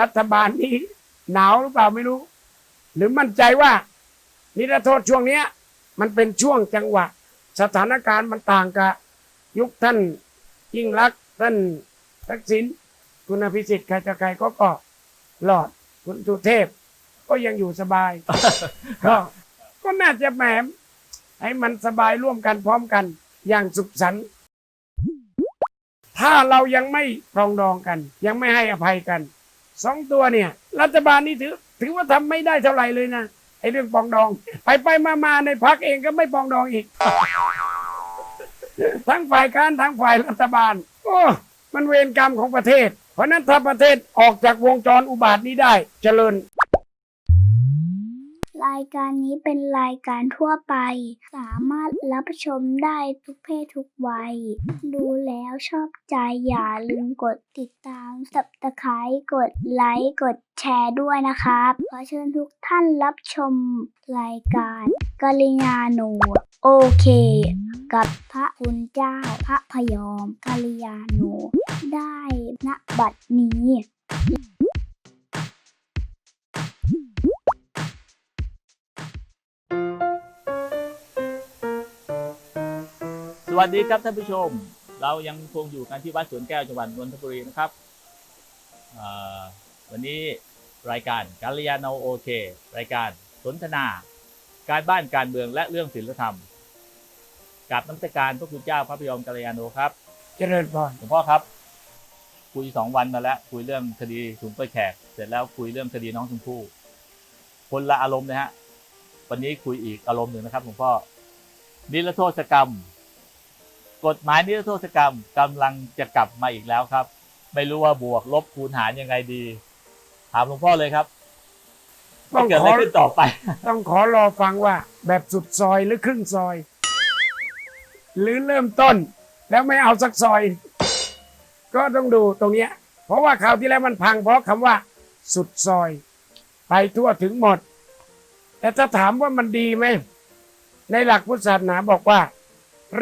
รัฐบาลนี้หนาวหรือเปล่าไม่รู้ หรือมั่นใจว่า นิรโทษช่วงเนี้ย มันเป็นช่วงจังหวะ สถานการณ์มันต่างกับยุคท่านยิ่งรักษณ์ท่านทักษิณคุณอภิสิทธิ์ใครจะใครก็ก็รอดคุณสุเทพ ก็ยังอยู่สบาย ก็ก็น่าจะแหมให้มันสบายร่วมกันพร้อมกัน อย่างสุขสันต์ถ้าเรายังไม่ปรองดองกัน ยังไม่ให้อภัยกัน สองตัวเนี่ย รัฐบาลนี่ถือ ถือว่าทำไม่ได้เท่าไหร่เลยนะไอ้เรื่องปองดอง ไปไปมามาในพักเองก็ไม่ปองดองอีก ทั้งฝ่ายค้านทั้งฝ่ายรัฐบาล โอ้มันเวรกรรมของประเทศ เพราะฉะนั้นถ้าประเทศออกจากวงจรอุบาทนี้ได้ เจริญ รายการนี้เป็นรายการทั่วไป สามารถรับชมได้ทุกเพศทุกวัย ดูแล้วชอบใจอย่าลืมกดติดตามสับตะไคร้กดไลค์กดแชร์ด้วยนะครับ ขอเชิญทุกท่านรับชมรายการกาลิยาโนโอเค กับพระคุณเจ้าพระพยอมกาลิยาโนได้ณบัดนี้ สวัสดีครับท่านผู้ชม เรายังคงอยู่กันที่วัดสวนแก้วจังหวัดนนทบุรีนะครับเอ่อวันนี้รายการกาลยาโนโอเค รายการสนทนา การบ้านการเมืองและเรื่องศิลธรรมกับน้ำตการพระคุณเจ้าพระพยอมกาลยาโนครับ เจริญพรหลวงพ่อครับ คุยสองวันมาแล้ว คุยเรื่องคดีถุงไปแขก เสร็จแล้วคุยเรื่องคดีน้องชมพู่คนละอารมณ์นะฮะ วันนี้คุยอีกอารมณ์หนึ่งนะครับหลวงพ่อนิรโทษกรรม กฎหมายนิรโทษกรรมกำลังจะกลับมาอีกแล้วครับ ไม่รู้ว่าบวกลบคูณหารยังไงดี ถามหลวงพ่อเลยครับต้องเกิดขอะไรอขึ้นต่อไป ต้องขอรอฟังว่า แบบสุดซอยหรือครึ่งซอย หรือเริ่มต้น แล้วไม่เอาสักซอย ก็ต้องดูตรงเนี้ย เพราะว่าคราวที่แล้วมันพังเพราะคำว่า สุดซอย ไปทั่วถึงหมด แต่ถ้าถามว่ามันดีไหม ในหลักพุทธศาสนาบอกว่า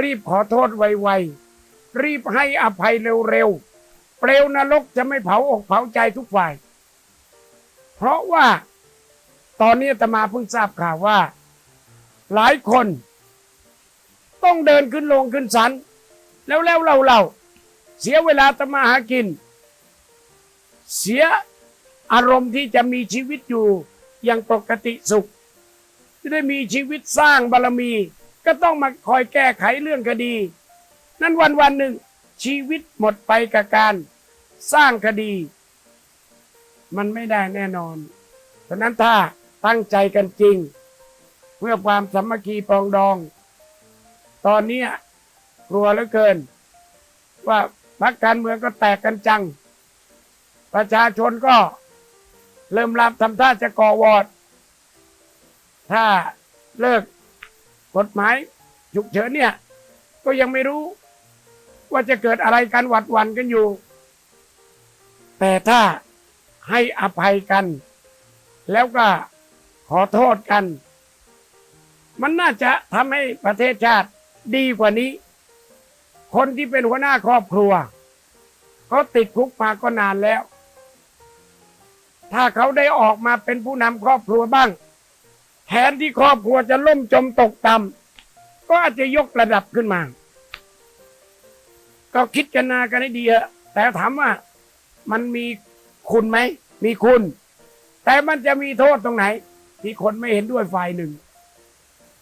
รีบขอโทษไวๆ รีบให้อภัยเร็วๆ เปลวนรกจะไม่เผาอกเผาใจทุกฝ่าย เพราะว่าตอนนี้ตมาเพิ่งทราบข่าวว่า หลายคน ต้องเดินขึ้นลงขึ้นศาลแล้วแล้วเราเราเสียเวลาอาตมาหากิน เสียอารมณ์ที่จะมีชีวิตอยู่อย่างปกติสุข จะได้มีชีวิตสร้างบารมี ก็ต้องมาคอยแก้ไขเรื่องคดี นั้นวันวันหนึ่งชีวิตหมดไปกับการสร้างคดี มันไม่ได้แน่นอนฉะนั้นถ้าตั้งใจกันจริง เพื่อความสามัคคีปรองดอง ตอนนี้กลัวเหลือเกิน ว่าพรรคการเมืองก็แตกกันจัง ประชาชนก็เริ่มรับทำท่าจะก่อวอร์ด ถ้าเลิกกฎหมายฉุกเฉินเนี่ย ก็ยังไม่รู้ ว่าจะเกิดอะไรกันหวัดหวันกันอยู่ แต่ถ้าให้อภัยกัน แล้วก็ขอโทษกัน มันน่าจะทำให้ประเทศชาติดีกว่านี้ คนที่เป็นหัวหน้าครอบครัวเขาติดคุกมาก็นานแล้ว ถ้าเขาได้ออกมาเป็นผู้นำครอบครัวบ้าง แทนที่ครอบครัวจะล่มจมตกต่ำก็อาจจะยกระดับขึ้นมา ก็คิดกันนากันให้ดีอะแต่ถามว่ามันมีคุณไหม มีคุณ แต่มันจะมีโทษตรงไหน ที่คนไม่เห็นด้วยฝ่ายหนึ่ง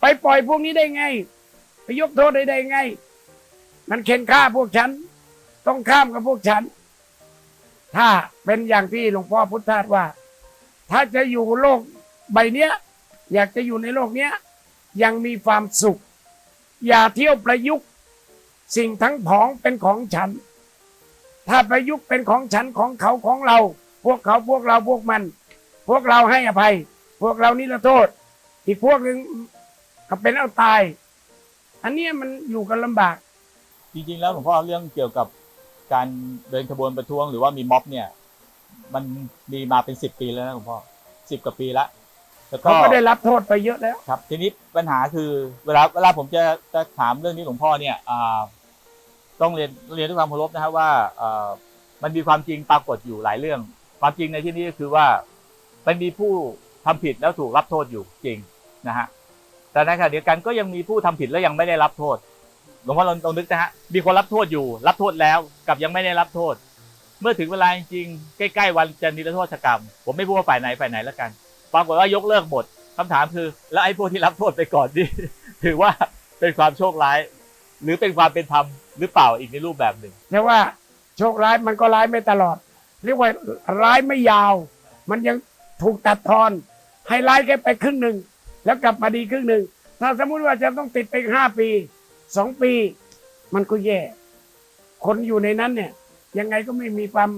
ไปปล่อยพวกนี้ได้ไง ไปยกโทษได้ได้ไง มันเข็นฆ่าพวกฉัน ต้องข้ามกับพวกฉัน ถ้าเป็นอย่างที่หลวงพ่อพุทธทาสว่า ถ้าจะอยู่โลกใบเนี้ย อยากจะอยู่ในโลกเนี้ยยังมีความสุข อย่าเที่ยวประยุกต์ สิ่งทั้งผองเป็นของฉัน ถ้าประยุกต์เป็นของฉันของเขาของเรา พวกเขาพวกเราพวกมัน พวกเราให้อภัย พวกเรานี่ละโทษ อีกพวกหนึ่งก็เป็นเอาตาย อันนี้มันอยู่กันลำบาก จริงๆแล้วหลวงพ่อเรื่องเกี่ยวกับการเดินขบวนประท้วงหรือว่ามีม็อบเนี่ย มันมีมาเป็นสิบปีแล้วนะหลวงพ่อสิบกว่าปีแล้ว แล้วก็เขาก็ได้รับโทษไปเยอะแล้ว ครับ ทีนี้ปัญหาคือเวลาเวลาผมจะจะถามเรื่องนี้หลวงพ่อเนี่ยอ่าต้องเรียนเรียนด้วยความเคารพนะครับว่าอ่ามันมีความจริงปรากฏอยู่หลายเรื่อง ความจริงในที่นี้ก็คือว่ามันมีผู้ทำผิดแล้วถูกรับโทษอยู่จริงนะฮะแต่ในขณะเดียวกันก็ยังมีผู้ทำผิดแล้วยังไม่ได้รับโทษหลวงพ่อลองลองนึกนะฮะมีคนรับโทษอยู่ รับโทษแล้วกับยังไม่ได้รับโทษ เมื่อถึงเวลาจริงๆใกล้ๆวันจะนิรโทษกรรม ผมไม่พูดว่าฝ่ายไหนฝ่ายไหนแล้วกัน ปรากฏว่ายกเลิกหมดคำถามคือ แล้วไอ้พวกที่รับโทษไปก่อนนี่ถือว่าเป็นความโชคร้าย หรือเป็นความเป็นธรรมหรือเปล่าอีกในรูปแบบหนึ่งแต่ว่าโชคร้ายมันก็ร้ายไม่ตลอด เรียกว่าร้ายไม่ยาว มันยังถูกตัดทอน ให้ร้ายแค่ไปครึ่งหนึ่งแล้วกลับมาดีครึ่งหนึ่งถ้าสมมุติว่าจะต้องติดไปห้าปีสองปี มันก็แย่ คนอยู่ในนั้นเนี่ย ยังไงก็ไม่มีความ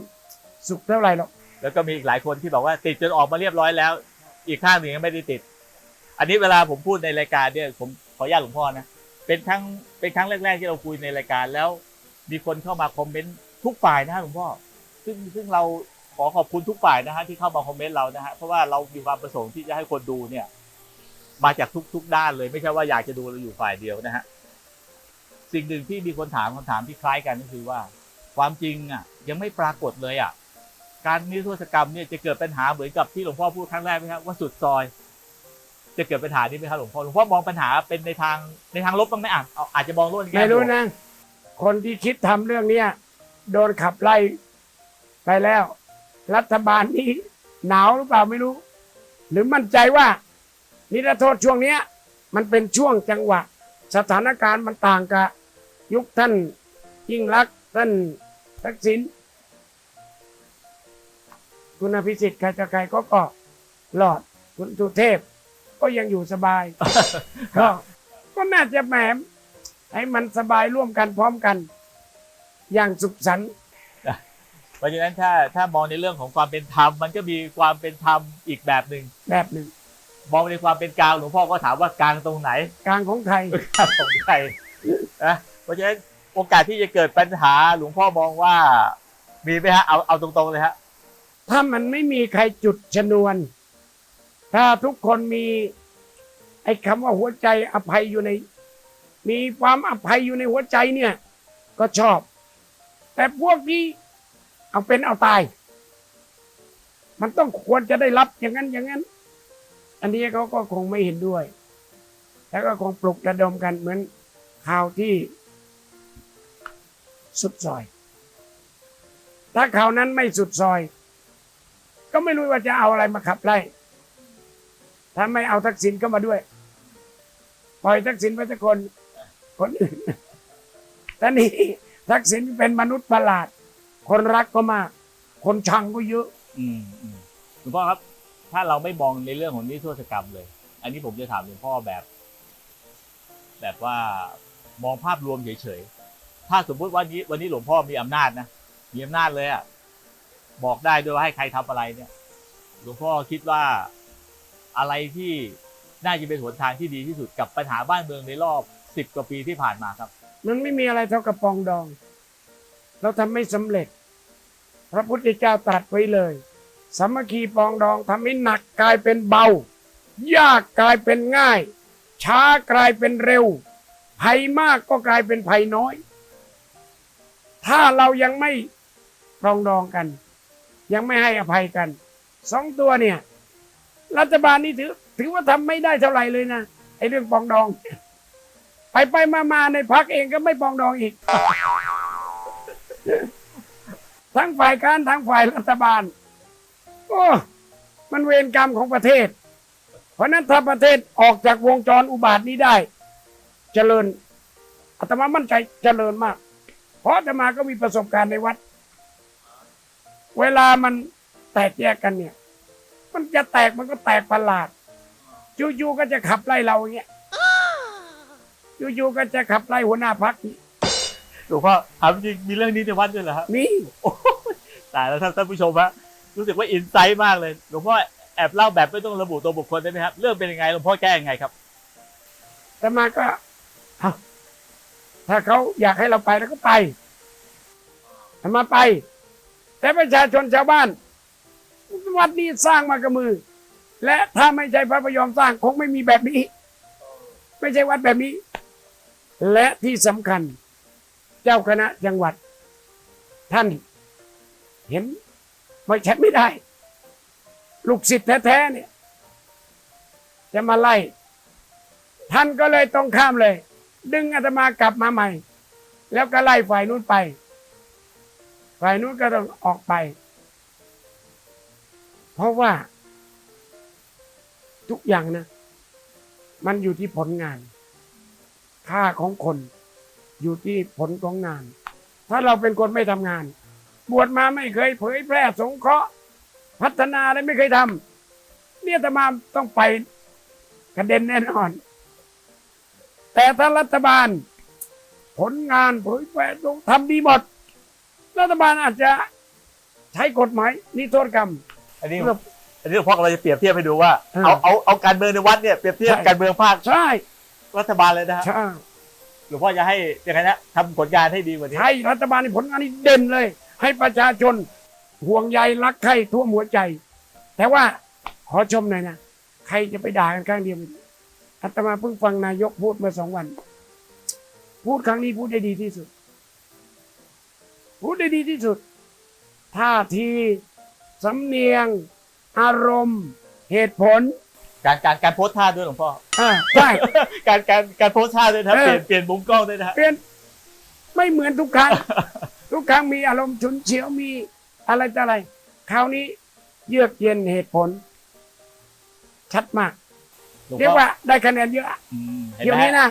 สุขเท่าไหร่หรอกแล้วก็มีอีกหลายคนที่บอกว่าติดจนออกมาเรียบร้อยแล้ว อีกข้างหนึ่งยังไม่ได้ติด อันนี้เวลาผมพูดในรายการเนี่ยผมขออนุญาตหลวงพ่อนะเป็นครั้งเป็นครั้งแรกๆที่เราคุยในรายการแล้ว มีคนเข้ามาคอมเมนต์ทุกฝ่ายนะฮะหลวงพ่อซึ่งซึ่งเราขอขอบคุณทุกฝ่ายนะฮะที่เข้ามาคอมเมนต์เรานะฮะเพราะว่าเรามีความประสงค์ที่จะให้คนดูเนี่ย มาจากทุกๆด้านเลยไม่ใช่ว่าอยากจะดูเราอยู่ฝ่ายเดียวนะฮะสิ่งหนึ่งที่มีคนถามคำถามที่คล้ายกันก็คือว่า ความจริงอะ ยังไม่ปรากฏเลยอะ การนิรโทษกรรมเนี่ยจะเกิดปัญหาเหมือนกับที่หลวงพ่อพูดครั้งแรกไหมครับว่าสุดซอย จะเกิดปัญหานี้ไหมครับหลวงพ่อหลวงพ่อมองปัญหาเป็นในทางในทางลบบ้างไหมอะเอาอาจจะมองโลกในแง่ไม่รู้วกนะ คนที่คิดทำเรื่องเนี้ยโดนขับไล่ไปแล้ว รัฐบาลนี้หนาวหรือเปล่าไม่รู้ หรือมั่นใจว่า นิรโทษช่วงเนี้ย มันเป็นช่วงจังหวะ สถานการณ์มันต่างกับ ยุคท่านยิ่งรักษณ์ท่านทักษิณ คุณอภิสิทธิ์ใครจะใครก็ก็รอดคุณสุเทพ ก็ยังอยู่สบาย ก็ก็น่าจะแหมให้มันสบายร่วมกันพร้อมกัน อย่างสุขสันต์เพราะฉะนั้นถ้าถ้ามองในเรื่องของความเป็นธรรมมันก็มีความเป็นธรรมอีกแบบหนึ่งแบบหนึ่งมองในความเป็นกลางหลวงพ่อก็ถามว่ากลางตรงไหน กลางของไทยกลางของใครนะเพราะฉะนั้นโอกาสที่จะเกิดปัญหาหลวงพ่อมองว่ามีไหมฮะเอาเอาตรงๆเลยฮะ ถ้ามันไม่มีใครจุดชนวน ถ้าทุกคนมี ไอ้คำว่าหัวใจอภัยอยู่ใน มีความอภัยอยู่ในหัวใจเนี่ย ก็ชอบ แต่พวกนี้เอาเป็นเอาตาย มันต้องควรจะได้รับอย่างนั้นอย่างนั้น อันนี้เขาก็คงไม่เห็นด้วย แล้วก็คงปลุกระดมกันเหมือนข่าวที่สุดซอย ถ้าข่าวนั้นไม่สุดซอย ก็ไม่รู้ว่าจะเอาอะไรมาขับไล่ถ้าไม่เอาทักษิณเข้ามาด้วย ปล่อยทักษิณไปสักคนคนอื่นแต่นี่ทักษิณเป็นมนุษย์ประหลาด คนรักก็มาก คนชังก็เยอะ อืมอืมหลวงพ่อครับ ถ้าเราไม่มองในเรื่องของนิรโทษกรรมเลย อันนี้ผมจะถามหลวงพ่อแบบ แบบว่ามองภาพรวมเฉยๆถ้าสมมุติว่านี้วันนี้หลวงพ่อมีอำนาจนะมีอำนาจเลยอะ บอกได้ด้วยว่าให้ใครทำอะไรเนี่ยหลวงพ่อคิดว่าอะไรที่น่าจะเป็นหนทางที่ดีที่สุดกับปัญหาบ้านเมืองในรอบสิบกว่าปีที่ผ่านมาครับ มันไม่มีอะไรเท่ากับปองดอง เราทำไม่สำเร็จ พระพุทธเจ้าตรัสไว้เลย สามัคคีปองดองทำให้หนักกลายเป็นเบา ยากกลายเป็นง่าย ช้ากลายเป็นเร็ว ภัยมากก็กลายเป็นภัยน้อย ถ้าเรายังไม่ปรองดองกัน ยังไม่ให้อภัยกันสองตัวเนี่ย รัฐบาลนี่ถือ ถือว่าทำไม่ได้เท่าไหร่เลยนะไอ้เรื่องปองดอง ไปไปมามาในพักเองก็ไม่ปองดองอีก ทั้งฝ่ายการทั้งฝ่ายรัฐบาล โอ้มันเวรกรรมของประเทศ เพราะฉะนั้นถ้าประเทศออกจากวงจรอุบาทนี้ได้ เจริญอาตมามั่นใจเจริญมาก เพราะอาตมาก็มีประสบการณ์ในวัด เวลามันแตกแยกกันเนี่ย มันจะแตกมันก็แตกประหลาดจู่ๆก็จะขับไล่เราอย่างเงี้ยจู่ๆก็จะขับไล่หัวหน้าพักหลวงพ่อถามจริงมีเรื่องนี้ในวัดด้วยเหรอครับนี่ตายแล้วท่านท่านผู้ชมฮะรู้สึกว่าอินไซต์มากเลยหลวงพ่อแอบเล่าแบบไม่ต้องระบุตัวบุคคลได้ไหมครับ เรื่องเป็นยังไงหลวงพ่อแก้ยังไงครับแต่มาก็เอาถ้าเขาอยากให้เราไปเราก็ไปทำมาไป แต่ประชาชนชาวบ้าน วัดนี้สร้างมากับมือ และถ้าไม่ใช่พระพยอมสร้างคงไม่มีแบบนี้ ไม่ใช่วัดแบบนี้ และที่สำคัญ เจ้าคณะจังหวัด ท่าน เห็นไม่ใช่ไม่ได้ ลูกศิษย์แท้ๆเนี่ย จะมาไล่ ท่านก็เลยต้องข้ามเลย ดึงอาตมากลับมาใหม่ แล้วก็ไล่ฝ่ายนู้นไป ฝ่ายนู้นก็ต้องออกไป เพราะว่า ทุกอย่างนะ มันอยู่ที่ผลงาน ค่าของคน อยู่ที่ผลของงาน ถ้าเราเป็นคนไม่ทำงาน บวชมาไม่เคยเผยแพร่สงเคราะห์ พัฒนาอะไรไม่เคยทำเนี่ยตมาต้องไปกระเด็นแน่นอน แต่ถ้ารัฐบาล ผลงานเผยแพร่ต้องทำดีหมด รัฐบาลอาจจะใช้กฎหมายนิโทษกรรม อันนี้เพื่ออันนี้หลวงพ่อกำลังจะเปรียบเทียบให้ดูว่าเออเอาเอาเอาการเมืองในวัดเนี่ยเปรียบเทียบใช่ การเมืองภาคใช่รัฐบาลเลยนะฮะใช่หลวงพ่อจะให้ยังไงนะทำผลงานให้ดีกว่านี้ ใช่รัฐบาลในผลงานนี้เด่นเลย ให้ประชาชนห่วงใยรักใครทั่วหัวใจ แต่ว่าขอชมหน่อยนะใครจะไปด่ากันข้างเดียวไม่ได้อาตมาเพิ่งฟังนายกพูดเมื่อสองวัน พูดครั้งนี้พูดได้ดีที่สุด พูดได้ดีที่สุด ท่าทีสำเนียง อารมณ์ เหตุผลการการการโพสท่าด้วยหลวงพ่อ อ่าใช่ การการการโพสท่าด้วยนะเออเปลี่ยนเปลี่ยนมุมกล้องด้วยนะฮะ เปลี่ยนไม่เหมือนทุกครั้ง ทุกครั้งมีอารมณ์ฉุนเฉียวมีอะไรต่ออะไร คราวนี้เยือกเย็นเหตุผล ชัดมาก หลวงเรียกพ่อว่าได้คะแนนเยอะอืมเห็นเที่ยวไหมนี้นะอ่า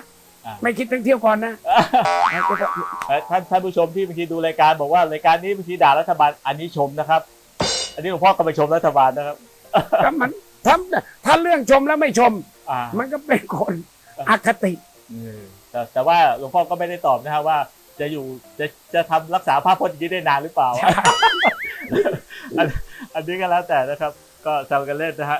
ไม่คิดถึงเที่ยวก่อนนะเอ่อท่านท่านผู้ชมที่บางทีดูรายการบอกว่ารายการนี้บางทีด่ารัฐบาลอันนี้ชมนะครับ อันนี้หลวงพ่อก็ไปชมรัฐบาลนะครับก็มันถ้าถ้าเรื่องชมแล้วไม่ชม อ่ามันก็เป็นคนอคติเออแต่แต่ว่าหลวงพ่อก็ไม่ได้ตอบนะครับว่า จะอยู่จะจะทำรักษาภาพพจน์อย่างนี้ได้นานหรือเปล่าอันอันนี้ก็แล้วแต่นะครับ ก็แซวกันเล่นนะฮะ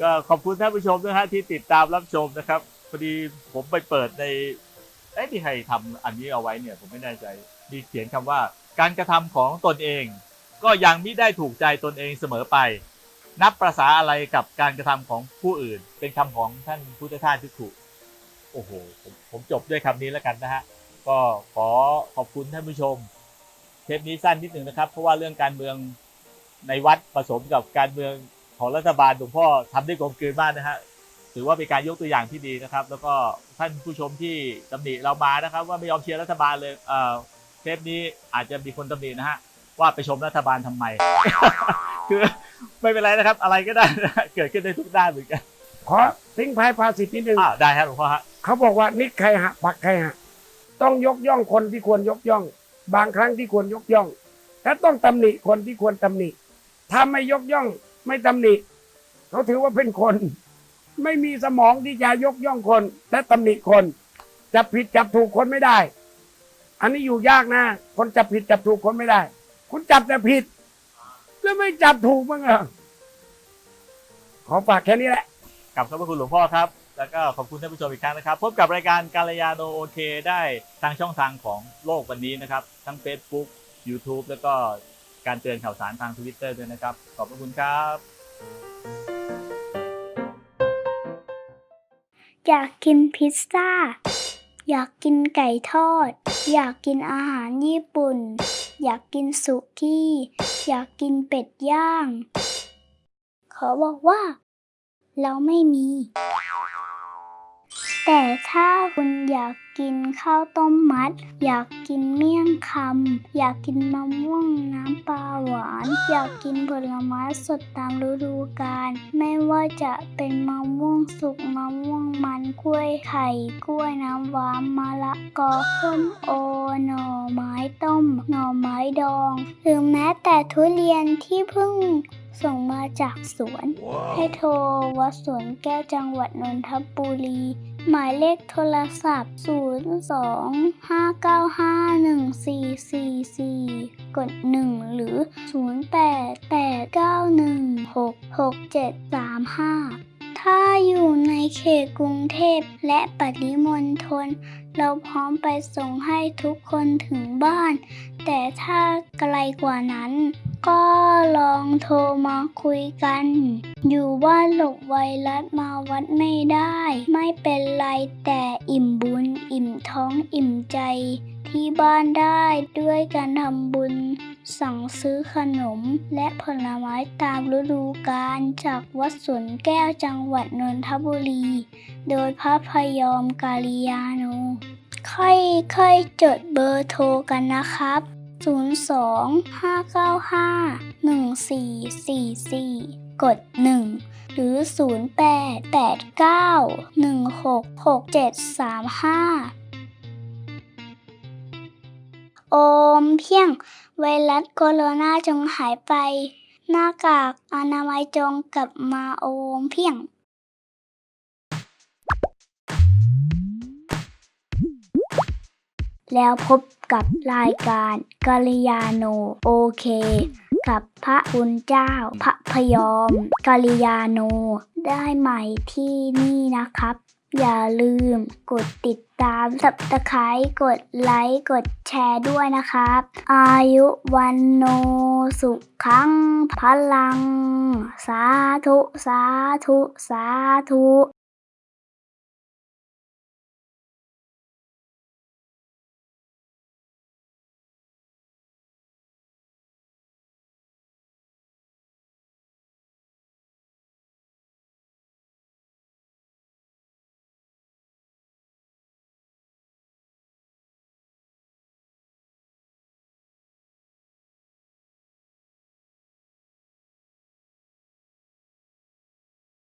ก็ขอบคุณท่านผู้ชมนะฮะที่ติดตามรับชมนะครับ พอดีผมไปเปิดในเอ๊ะที่ใครทำอันนี้เอาไว้เนี่ย ผมไม่แน่ใจมีเขียนคำว่า การกระทำของตนเอง ก็ยังไม่ได้ถูกใจตนเองเสมอไป นับประษาอะไรกับการกระทำของผู้อื่น เป็นคำของท่านพุทธทาสทิถูกโอ้โหผมผมจบด้วยคำนี้แล้วกันนะฮะ ก็ขอขอบคุณท่านผู้ชม เทปนี้สั้นนิดหนึ่งนะครับ เพราะว่าเรื่องการเมืองในวัดผสมกับการเมืองของรัฐบาลหลวงพ่อทำได้กลมกลืนมากนะฮะ ถือว่าเป็นการยกตัวอย่างที่ดีนะครับ แล้วก็ท่านผู้ชมที่ตำหนิเรามานะครับ ว่าไม่ยอมเชียร์รัฐบาลเลยเอ่อเทปนี้อาจจะมีคนตำหนินะฮะว่าไปชมรัฐบาลทำไม คือไม่เป็นไรนะครับ อะไรก็ได้นะฮะเกิดขึ้นได้ทุกด้านเหมือนกันขอทิ้งท้ายภาษิตนิดนึงอ่าได้ครับหลวงพ่อฮะเขาบอกว่านิดใครหะปักใครหะต้องยกย่องคนที่ควรยกย่อง บางครั้งที่ควรยกย่องและต้องตำหนิคนที่ควรตำหนิถ้าไม่ยกย่องไม่ตำหนิเขาถือว่าเป็นคน ไม่มีสมองที่จะยกย่องคน และตำหนิคน จับผิดจับถูกคนไม่ได้ อันนี้อยู่ยากนะ คนจับผิดจับถูกคนไม่ได้ คุณจับแต่ผิด แล้วไม่จับถูกมั้งเหรอขอฝากแค่นี้แหละกลับขอบพระคุณหลวงพ่อครับ แล้วก็ขอบคุณท่านผู้ชมอีกครั้งนะครับ พบกับรายการกาลยาโนโอเคได้ทางช่องทางของโลกวันนี้นะครับ ทั้ง Facebook YouTube แล้วก็การเตือนข่าวสารทาง Twitter ด้วยนะครับ ขอบพระคุณครับ อยากกินพิซซ่า อยากกินไก่ทอด อยากกินอาหารญี่ปุ่น อยากกินสุกี้ อยากกินเป็ดย่าง ขอบอกว่า เราไม่มี แต่ถ้าคุณอยากกินข้าวต้มมัด อยากกินเมี่ยงคำอยากกินมะม่วงน้ำปลาหวาน อยากกินผลไม้สดตามฤดูกาลไม่ว่าจะเป็นมะม่วงสุกมะม่วงมันกล้วยไข่กล้วยน้ำว้ามะละกอส้มโอหน่อไม้ต้ม หน่อไม้ดอง หรือแม้แต่ทุเรียนที่เพิ่งส่งมาจากสวนให้โทรวัดสวนแก้วจังหวัดนนทบุรี หมายเลขโทรศัพท์ 0 2 5 9 5 1 4 4 4 กด 1 หรือ 0 8 8 9 1 6 6 7 3 5 ถ้าอยู่ในเขตกรุงเทพและปริมณฑลเราพร้อมไปส่งให้ทุกคนถึงบ้าน แต่ถ้าไกลกว่านั้น ก็ลองโทรมาคุยกัน อยู่บ้านหลบไวรัสมาวัดไม่ได้ ไม่เป็นไรแต่อิ่มบุญ อิ่มท้องอิ่มใจที่บ้านได้ด้วยการทำบุญ สั่งซื้อขนมและผลไม้ตามฤดูกาลจากวัดสวนแก้วจังหวัดนนทบุรี โดยพระพยอมกาลิยาโนค่อยๆจดเบอร์โทรกันนะครับ 02 595 1444 กด 1 หรือ 08 89 16 6735 โอมเพียงไวรัสโคโรนาจงหายไป หน้ากากอนามัยจงกลับมาโอมเพียงแล้วพบ กับรายการกาลยาโนโอเค กับพระคุณเจ้าพระพยอมกาลยาโน ได้ใหม่ที่นี่นะครับ อย่าลืมกดติดตามสับตะไคร้กดไลค์กดแชร์ด้วยนะครับ อายุวันโนสุขังพลัง สาธุ สาธุ สาธุ